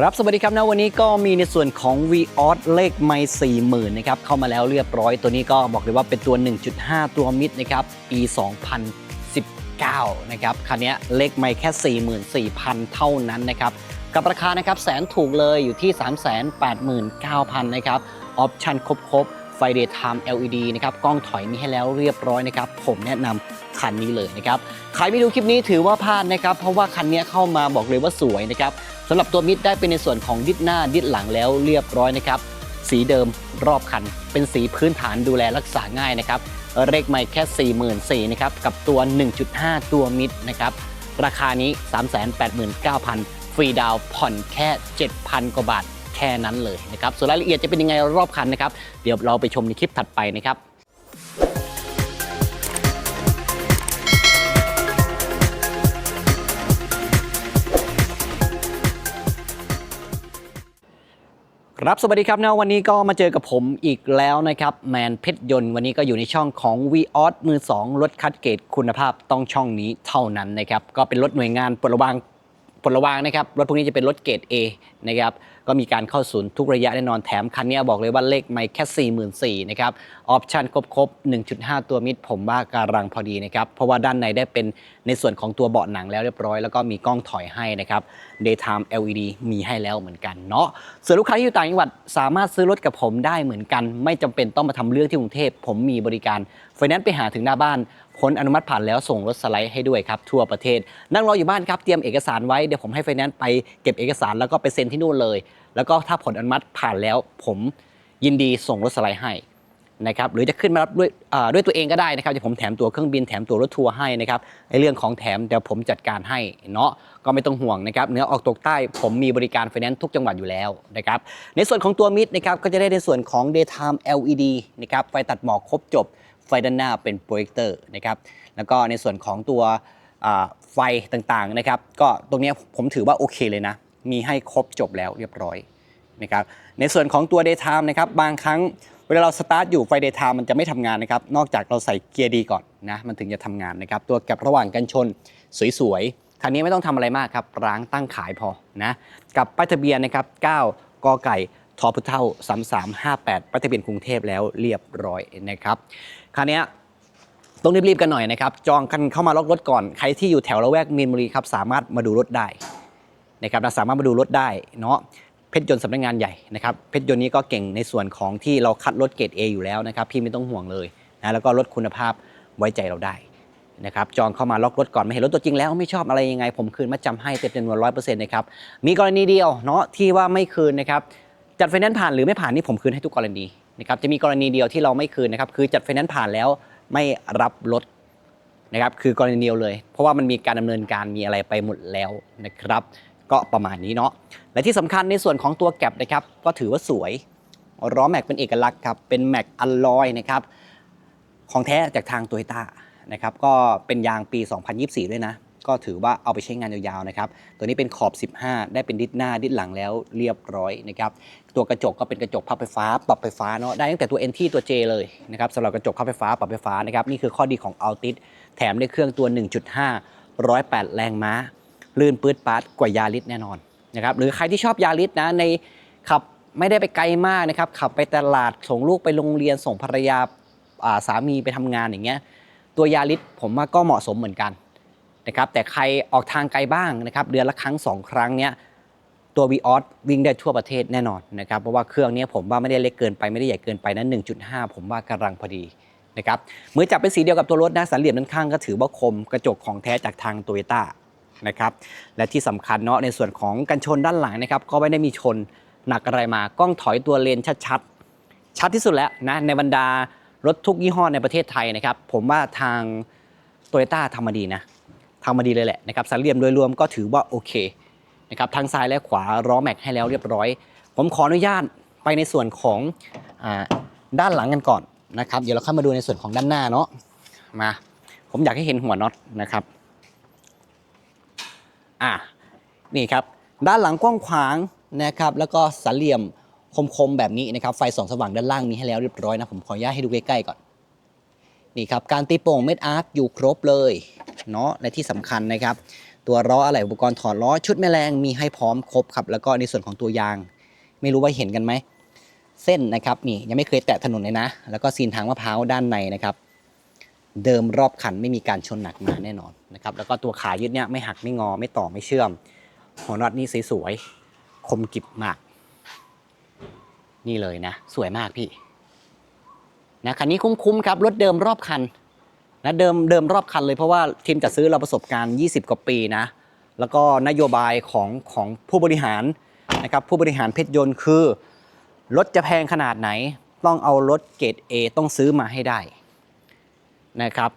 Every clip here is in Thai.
ครับ สวัสดีครับนะวันนี้ก็มีในส่วนของ v ีออสเลขไม่40,000นะครับ เข้ามาแล้วเรียบร้อยตัวนี้ก็บอกเลยว่าเป็นตัว 1.5 ตัวมิดนะครับ ปี 2019 นะครับ คันนี้เลขไม่แค่ 44,000 เท่านั้นนะครับ กับราคานะครับแสนถูกเลยอยู่ที่ 389,000 นะครับ ออปชั่นครบๆไฟเดย์ไทม์ LED นะครับ กล้องถอยมีให้แล้วเรียบร้อยนะครับ ผมแนะนำคันนี้เลยนะครับ ใครไม่ดูคลิปนี้ถือว่าพลาดนะครับ เพราะว่าคันนี้เข้ามาบอกเลยว่าสวยนะครับ สำหรับตัวมิดได้เป็นในส่วนของดิดหน้าดิดหลังแล้วเรียบร้อยนะครับ สีเดิมรอบคัน เป็นสีพื้นฐานดูแลรักษาง่ายนะครับเลขไม่แค่ 44,000นะครับกับตัว 1.5 ตัวมิดนะครับราคานี้ 389,000 ฟรีดาวผ่อนแค่ 7,000 กว่าบาทแค่นั้นเลยนะครับส่วนรายละเอียดจะเป็นยังไงรอบคันนะครับ เดี๋ยวเราไปชมในคลิปถัดไปนะครับ ครับสวัสดีครับนะวันนี้ก็มาเจอกับผมอีกแล้วนะครับแมนเพชรยนต์วันนี้ก็อยู่ในช่องของ v ีออสมือ 2 รถคัดเกรดคุณภาพต้องช่องนี้เท่านั้นนะครับ ก็เป็นรถหน่วยงานปลดระวางปลดระวางนะครับ รถพวกนี้จะเป็นรถเกรด A นะครับ ก็มีการเข้าศูนย์ทุกระยะแน่นอนแถมคันนี้บอกเลยว่าเลขไม่แค่ 44,000นะครับออปชั่นครบๆ1.5 ตัวมิดผมว่าการังพอดีนะครับเพราะว่าด้านในได้เป็นในส่วนของตัวเบาะหนังแล้วเรียบร้อย แล้วก็มีกล้องถอยให้นะครับ Daytime LED มีให้แล้วเหมือนกันเนาะส่วนลูกค้าที่อยู่ต่างจังหวัดสามารถซื้อรถกับผมได้เหมือนกัน ไม่จำเป็นต้องมาทำเรื่องที่กรุงเทพผมมีบริการไฟแนนซ์ไปหาถึงหน้าบ้านผลอนุมัติผ่านแล้วส่งรถสไลด์ให้ด้วยครับ ทั่วประเทศ นั่งรออยู่บ้านครับ เตรียมเอกสารไว้ เดี๋ยวผมให้ไฟแนนซ์ไปเก็บเอกสารแล้วก็ไปเซ็นที่นู่นเลย แล้วก็ถ้าผลอนุมัติผ่านแล้วผมยินดีส่งรถสไลด์ให้นะครับหรือจะขึ้นมารับด้วยด้วยตัวเองก็ได้นะครับเดี๋ยวผมแถมตัวเครื่องบินแถมตัวรถทัวร์ให้นะครับในเรื่องของแถมเดี๋ยวผมจัดการให้เนาะก็ไม่ต้องห่วงนะครับเนื้อออกตกใต้ผมมีบริการไฟแนนซ์ทุกจังหวัดอยู่แล้วนะครับในส่วนของตัวมิดนะครับก็จะได้ในส่วนของ daytime LED นะครับไฟตัดหมอกครบจบ ไฟด้านหน้าเป็นโปรเจคเตอร์นะครับแล้วก็ในส่วนของตัวไฟต่างๆนะครับก็ตรงนี้ผมถือว่าโอเคเลยนะ มีให้ครบจบแล้วเรียบร้อยนะครับในส่วนของตัว daytime นะครับบางครั้งเวลาเราสตาร์ทอยู่ไฟ daytime มันจะไม่ทำงานนะครับนอกจากเราใส่เกียร์ดีก่อนนะมันถึงจะทำงานนะครับตัวกับระหว่างกันชนสวยๆคันนี้ไม่ต้องทำอะไรมากครับร้างตั้งขายพอนะกับป้ายทะเบียนนะครับ9กไก่ทอพุเท่า 3358ป้ายทะเบียนกรุงเทพแล้วเรียบร้อยนะครับคันนี้ต้องรีบๆกันหน่อยนะครับ จองกันเข้ามาล็อกรถก่อน ใครที่อยู่แถวละแวกมีนบุรีครับ สามารถมาดูรถได้ นะครับนะสามารถมาดูรถได้เนาะเพชรยนต์สำนักงานใหญ่นะครับเพชรยนต์นี้ก็เก่งในส่วนของที่เราคัดรถเกรด A อยู่แล้วนะครับพี่ไม่ต้องห่วงเลยนะแล้วก็รถคุณภาพไว้ใจเราได้นะครับจองเข้ามาล็อกรถก่อนไม่เห็นรถตัวจริงแล้วไม่ชอบอะไรยังไง ผมคืนมาจำให้เต็มจำนวนร้อยเปอร์เซ็นต์นะครับมีกรณีเดียวเนาะที่ว่าไม่คืนนะครับจัดไฟแนนซ์ผ่านหรือไม่ผ่านนี่ผมคืนให้ทุกกรณีนะครับจะมีกรณีเดียวที่เราไม่คืนนะครับคือจัดไฟแนนซ์ผ่านแล้วไม่รับรถนะครับคือกรณีเดียวเลย เพราะว่ามันมีการดำเนินการมีอะไรไปหมดแล้วนะครับ ก็ประมาณนี้เนาะและที่สำคัญในส่วนของตัวแก็บนะครับก็ถือว่าสวยล้อแม็กเป็นเอกลักษณ์ครับเป็นแม็กอัลลอยนะครับของแท้จากทางโตโยต้านะครับก็เป็นยางปี 2024 ด้วยนะ ก็ถือว่าเอาไปใช้งานยาวๆนะครับตัวนี้เป็นขอบ 15 ได้เป็นดิสหน้าดิสหลังแล้วเรียบร้อยนะครับตัวกระจกก็เป็นกระจกพับไฟฟ้า ปรับไฟฟ้าเนาะได้ตั้งแต่ตัว NT ตัว J เลยนะครับสำหรับกระจกพับไฟฟ้าปรับไฟฟ้านะครับนี่คือข้อดีของ Altis แถมด้เครื่องตัว 1.5 108 แรงม้า ลื่นปื๊ดปาดกว่ายาริสแน่นอนนะครับหรือใครที่ชอบยาริสนะในขับไม่ได้ไปไกลมากนะครับขับไปตลาดส่งลูกไปโรงเรียนส่งภรรยาสามีไปทำงานอย่างเงี้ยตัวยาริสผมว่าก็เหมาะสมเหมือนกันนะครับแต่ใครออกทางไกลบ้างนะครับเดือนละครั้ง 2 ครั้งเนี้ยตัว v ีออสวิ่งได้ทั่วประเทศแน่นอนนะครับเพราะว่าเครื่องนี้ผมว่าไม่ได้เล็กเกินไปไม่ได้ใหญ่เกินไปนั้น1.5 ผมว่ากำลังพอดีนะครับมือจับเป็นสีเดียวกับตัวรถนะสันเหลี่ยมด้านข้างก็ถือว่าคมกระจกของแท้จากทางโตโยต้า นะครับและที่สำคัญเนาะในส่วนของกันชนด้านหลังนะครับก็ไม่ได้มีชนหนักอะไรมากล้องถอยตัวเลนชัดๆ ชัดที่สุดแล้วนะในบรรดารถทุกยี่ห้อในประเทศไทยนะครับผมว่าทางโตโยต้าทำมาดีนะทำมาดีเลยแหละนะครับสันเหลี่ยมโดยรวมก็ถือว่าโอเคนะครับทั้งซ้ายและขวาล้อแม็กให้แล้วเรียบร้อย ผมขออนุญาตไปในส่วนของอด้านหลังกันก่อนนะครับ เดี๋ยวเราเข้ามาดูในส่วนของด้านหน้าเนาะมา ผมอยากให้เห็นหัวน็อตนะครับ อะนี่ครับด้านหลังกว้างขวางนะครับแล้วก็สเหลี่ยมคมๆแบบนี้นะครับไฟส่องสว่างด้านล่างมีให้แล้วเรียบร้อยนะผมขออนุญาตให้ดูใกล้ๆก่อนนี่ครับการตีโป่งเม็ดอาร์คอยู่ครบเลยเนาะและที่สำคัญนะครับ ตัวล้ออะไรอุปกรณ์ถอดล้อชุดแม่แรงมีให้พร้อมครบครับแล้วก็ในส่วนของตัวยาง ไม่รู้ว่าเห็นกันไหมเส้นนะครับนี่ยังไม่เคยแตะถนนเลยนะ แล้วก็ซีนทางมะพร้าวด้านในนะครับ เดิมรอบคันไม่มีการชนหนักมาแน่นอนนะครับแล้วก็ตัวขายึดเนี่ยไม่หักไม่งอไม่ต่อไม่เชื่อม หัวน็อตนี่สวยๆคมกริบมาก นี่เลยนะ สวยมากพี่นะคันนี้คุ้มๆครับรถเดิมรอบคันนะเดิมเดิมรอบคันเลยเพราะว่าทีมจัดซื้อเราประสบการณ์ 20 กว่าปีนะ แล้วก็นโยบายของของผู้บริหารนะครับผู้บริหารเพชรยนต์คือรถจะแพงขนาดไหน ต้องเอารถเกรด A ต้องซื้อมาให้ได้ นะครับ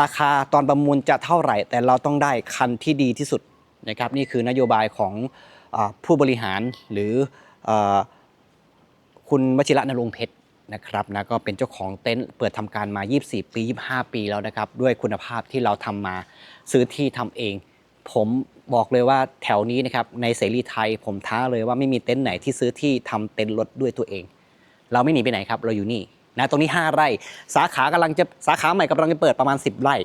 ราคาตอนประมูลจะเท่าไหร่ แต่เราต้องได้คันที่ดีที่สุดนะครับนี่คือนโยบายของอผู้บริหารหรืออคุณวชิระนรงเพชรนะครับนะก็เป็นเจ้าของเต็นท์เปิดทำการมา 24 ปี 25 ปีแล้วนะครับ ด้วยคุณภาพที่เราทำมาซื้อที่ทำเอง ผมบอกเลยว่าแถวนี้นะครับในเสรีไทยผมท้าเลยว่าไม่มีเต็นท์ไหนที่ซื้อที่ทำเต็นท์รถด้วยตัวเอง เราไม่หนีไปไหนครับ เราอยู่นี่ นะตรงนี้ 5 ไร่ สาขากำลังจะสาขาใหม่กำลังจะเปิดประมาณ 10 ไร่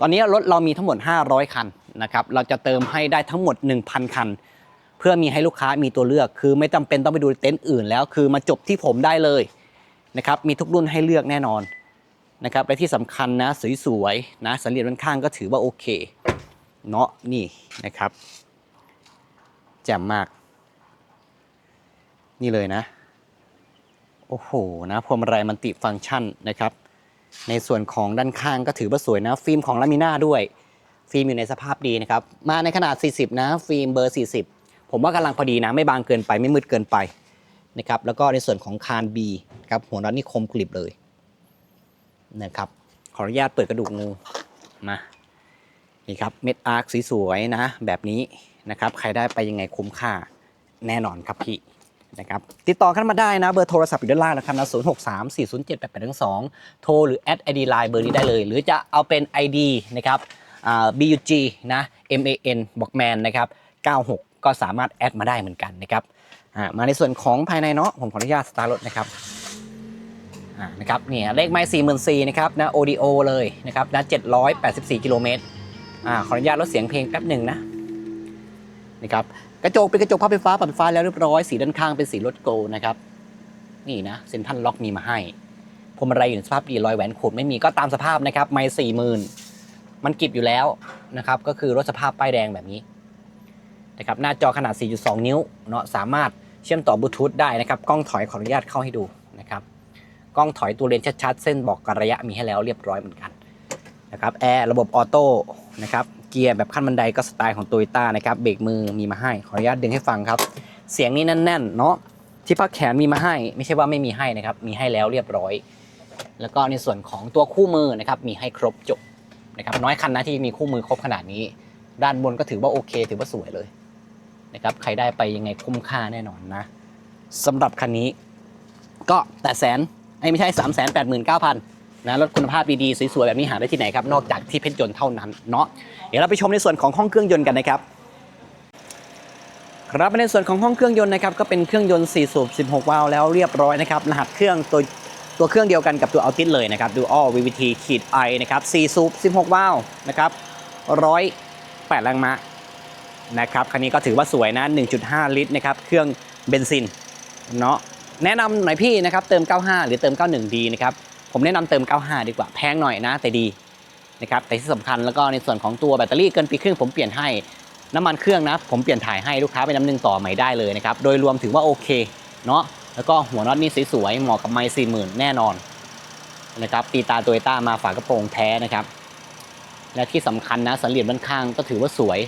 ตอนนี้รถเรามีทั้งหมด 500 คันนะครับเราจะเติมให้ได้ทั้งหมด 1,000 คัน เพื่อมีให้ลูกค้ามีตัวเลือก คือไม่จำเป็นต้องไปดูเต็นท์อื่นแล้ว คือมาจบที่ผมได้เลยนะครับมีทุกรุ่นให้เลือกแน่นอนนะครับและที่สำคัญนะสวยๆนะสันเหลียดด้านข้างก็ถือว่าโอเคเนาะนี่นะครับแจ่มมาก นี่เลยนะ อ้โหนะพวงมาลัยมันติฟังก์ชันนะครับ ในส่วนของด้านข้างก็ถือว่าสวยนะ ฟิล์มของลามิน่าด้วย ฟิล์มอยู่ในสภาพดีนะครับ มาในขนาด 40 นะ ฟิล์มเบอร์ 40 ผมว่ากำลังพอดีนะ ไม่บางเกินไปไม่มืดเกินไปนะครับ แล้วก็ในส่วนของคาน B ครับหัวน็อตนี่คมกริบเลยนะครับ ขออนุญาตเปิดกระดูกงูมานี่ครับเม็ดอาร์คสวยๆนะ แบบนี้นะครับ ใครได้ไปยังไงคุ้มค่าแน่นอนครับพี่ นะครับติดต่อกันมาได้นะเบอร์โทรศัพท์อยู่ด้านล่างนะครับนะ0 6 3 4 0 7 8 8 2 2โทรหรือแอด ID Line เบอร์นี้ได้เลย หรือจะเอาเป็น ID นะครับอ่า BUG นะ MAN บอกแมนนะครับ96 ก็สามารถแอดมาได้เหมือนกันนะครับมาในส่วนของภายในเนาะผมขออนุญาตสตาร์ทรถนะครับนะครับเนี่ยเลขไมค์44,000นะครับนะ ODO เลยนะครับนะ784 กิโลเมตรขออนุญาตลดเสียงเพลงแป๊บหนึ่งนะนะครับ กระจกเป็นกระจกพับไฟฟ้าปรับไฟฟ้าแล้วเรียบร้อยสีด้านข้างเป็นสีรถโกล์นะครับนี่นะเซ็นทรัลล็อกมีมาให้พวงมาลัยอยู่ในสภาพดีรอยแหวนขูดไม่มีก็ตามสภาพนะครับไม่สี่หมื่นมันกิบอยู่แล้วนะครับก็คือรถสภาพป้ายแดงแบบนี้นะครับหน้าจอขนาด 4.2 นิ้วเนาะสามารถเชื่อมต่อบลูทูธได้นะครับกล้องถอยขออนุญาตเข้าให้ดูนะครับกล้องถอยตัวเลนชัดๆ เส้นบอกกระยะมีให้แล้วเรียบร้อยเหมือนกันนะครับแอร์ระบบออโต้นะครับ เกียร์แบบขั้นบันไดก็สไตล์ของโตโยต้านะครับเบรกมือมีมาให้ขออนุญาตดึงให้ฟังครับ เสียงนี้แน่นๆเนาะที่พักแขนมีมาให้ ไม่ใช่ว่าไม่มีให้นะครับมีให้แล้วเรียบร้อย แล้วก็ในส่วนของตัวคู่มือนะครับมีให้ครบจบนะครับน้อยคันนะที่มีคู่มือครบขนาดนี้ ด้านบนก็ถือว่าโอเค ถือว่าสวยเลยนะครับใครได้ไปยังไงคุ้มค่าแน่นอนนะสำหรับคันนี้ก็แต่แสนไอ้ไม่ใช่3 8 9 0 0 0นะรถคุณภาพดีๆสวยๆแบบนี้หาได้ที่ไหนครับนอกจากที่เพชรยนต์เท่านั้นเนาะเดี๋ยวเราไปชมในส่วนของห้องเครื่องยนต์กันนะครับครับในส่วนของห้องเครื่องยนต์นะครับก็เป็นเครื่องยนต์4สูบ16 วาล์วแล้วเรียบร้อยนะครับรหัสเครื่องตัวตัวเครื่องเดียวกันกับตัวเอัลติสเลยนะครับดูอ้อ VVT ขีด I นะครับ4สูบ16 วาล์วนะครับ108แรงม้านะครับคันนี้ก็ถือว่าสวยนะ 1.5 ลิตรนะครับเครื่องเบนซินเนาะแนะนำหน่อยพี่นะครับเติม 95 หรือเติม 91ดีนะครับ ผมแนะนำเติม 95 ดีกว่าแพงหน่อยนะแต่ดีนะครับแต่ที่สำคัญแล้วก็ในส่วนของตัวแบตเตอรี่เกินปีครึ่งผมเปลี่ยนให้น้ำมันเครื่องนะ ผมเปลี่ยนถ่ายให้ลูกค้าไปน้ำหนึ่งต่อใหม่ได้เลยนะครับ โดยรวมถือว่าโอเคเนาะแล้วก็หัวน็อตนี่สวยๆเหมาะกับไมค์สี่หมื่นแน่นอนนะครับตีตาโตโยต้ามาฝากระโปรงแท้นะครับ และที่สำคัญนะสันเหลี่ยมด้านข้างก็ถือว่าสวย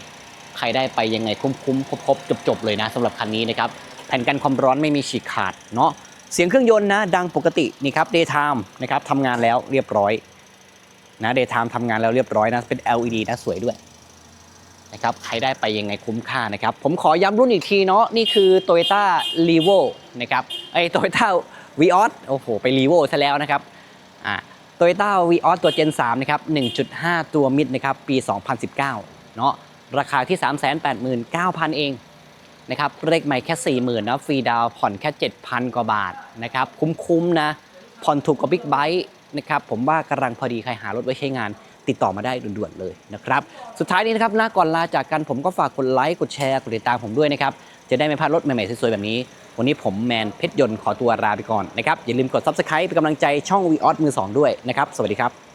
ใครได้ไปยังไงคุ้มๆครบๆจบๆเลยนะสำหรับคันนี้นะครับแผ่นกันความร้อนไม่มีฉีกขาดเนาะ เสียงเครื่องยนต์นะดังปกตินี่ครับ daytime นะครับทำงานแล้วเรียบร้อยนะ daytime ทำงานแล้วเรียบร้อยนะเป็น LED นะสวยด้วยนะครับใครได้ไปยังไงคุ้มค่านะครับ ผมขอย้ำรุ่นอีกทีเนาะนี่คือ Toyota r e v o นะครับไอ้ Toyota Vios โอ้โห ไป r e v o ซะแล้วนะครับอ่า Toyota Vios ตัว Gen 3นะครับ 1.5 ตัวมิดนะครับ ปี 2019 เนาะราคาที่ 389,000 เอง นะครับเลขใหม่แค่ 40,000นะฟรีดาวผ่อนแค่ 7,000 กว่าบาทนะครับคุ้มๆนะผ่อนถูกกว่าบิ๊กไบค์นะครับผมว่ากำลังพอดีใครหารถไว้ใช้งานติดต่อมาได้ด่วนๆเลยนะครับ สุดท้ายนี้นะครับลาก่อนลาจากกันผมก็ฝากกดไลค์กดแชร์กดติดตามผมด้วยนะครับ จะได้ไม่พลาดรถใหม่ๆสวยๆแบบนี้ วันนี้ผมแมนเพชรยนต์ขอตัวลาไปก่อนนะครับอย่าลืมกด subscribe เป็นกำลังใจช่อง v ีออสมือ 2 ด้วยนะครับ สวัสดีครับ